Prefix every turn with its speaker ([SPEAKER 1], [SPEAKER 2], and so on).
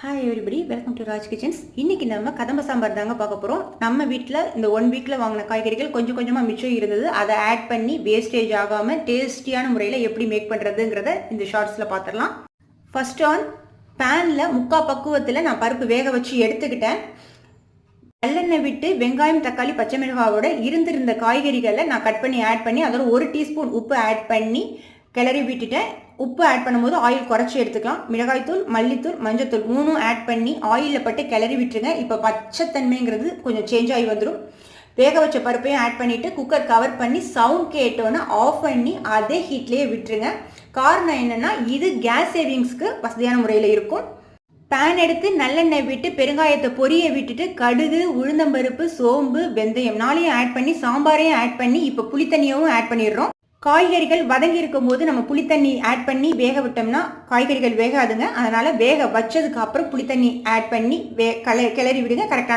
[SPEAKER 1] Hi everybody welcome to Raj kitchens இன்னைக்கு நம்ம கதம்ப சாம்பார் தாங்க பார்க்க போகிறோம் நம்ம வீட்டில் இந்த ஒன் வீக்கில் வாங்கின காய்கறிகள் கொஞ்சம் கொஞ்சமாக மிச்சம் இருந்தது. அதை ஆட் பண்ணி வேஸ்டேஜ் ஆகாமல் டேஸ்டியான முறையில் எப்படி மேக் பண்ணுறதுங்கிறத இந்த ஷார்ட்ஸில் பார்த்துடலாம். ஃபர்ஸ்ட் ஆன் பேனில் முக்கா பக்குவத்தில் நான் பருப்பு வேக வச்சு எடுத்துக்கிட்டேன். நல்லெண்ணெய் விட்டு வெங்காயம் தக்காளி பச்சை மிளகாவோட இருந்திருந்த காய்கறிகளை நான் கட் பண்ணி ஆட் பண்ணி அதோட ஒரு டீஸ்பூன் உப்பு ஆட் பண்ணி கிளறி விட்டுட்டேன். உப்பு ஆட் பண்ணும்போது ஆயில் குறைச்சி எடுத்துக்கலாம். மிளகாய்த்தூள் மல்லித்தூள் மஞ்சத்தூள் மூணும் ஆட் பண்ணி ஆயிலில் பட்டு கிளறி விட்டுருங்க. இப்போ பச்சைத்தன்மைங்கிறது கொஞ்சம் சேஞ்ச் ஆகி வந்துடும் வேக வச்ச பருப்பையும் ஆட் பண்ணிவிட்டு குக்கர் கவர் பண்ணி சவுண்ட் கேட்டோன்னே ஆஃப் பண்ணி அதே ஹீட்லேயே விட்டுருங்க. காரணம் என்னென்னா இது கேஸ் சேவிங்ஸ்க்கு வசதியான முறையில் இருக்கும். பேன் எடுத்து நல்லெண்ணெய் விட்டு பெருங்காயத்தை பொரிய விட்டுட்டு கடுகு உளுந்தம்பருப்பு சோம்பு வெந்தயம் நாளையும் ஆட் பண்ணி சாம்பாரையும் ஆட் பண்ணி இப்போ புளித்தண்ணியவும் ஆட் பண்ணிடுறோம். காய்கறிகள் வதங்கி இருக்கும் போது நம்ம புளித்தண்ணி ஆட் பண்ணி வேக விட்டோம்னா காய்கறிகள் வேகாதுங்க. அதனால் வேக வச்சதுக்கு அப்புறம் புளித்தண்ணி ஆட் பண்ணி வே கல கிளறி விடுங்க. கரெக்டாக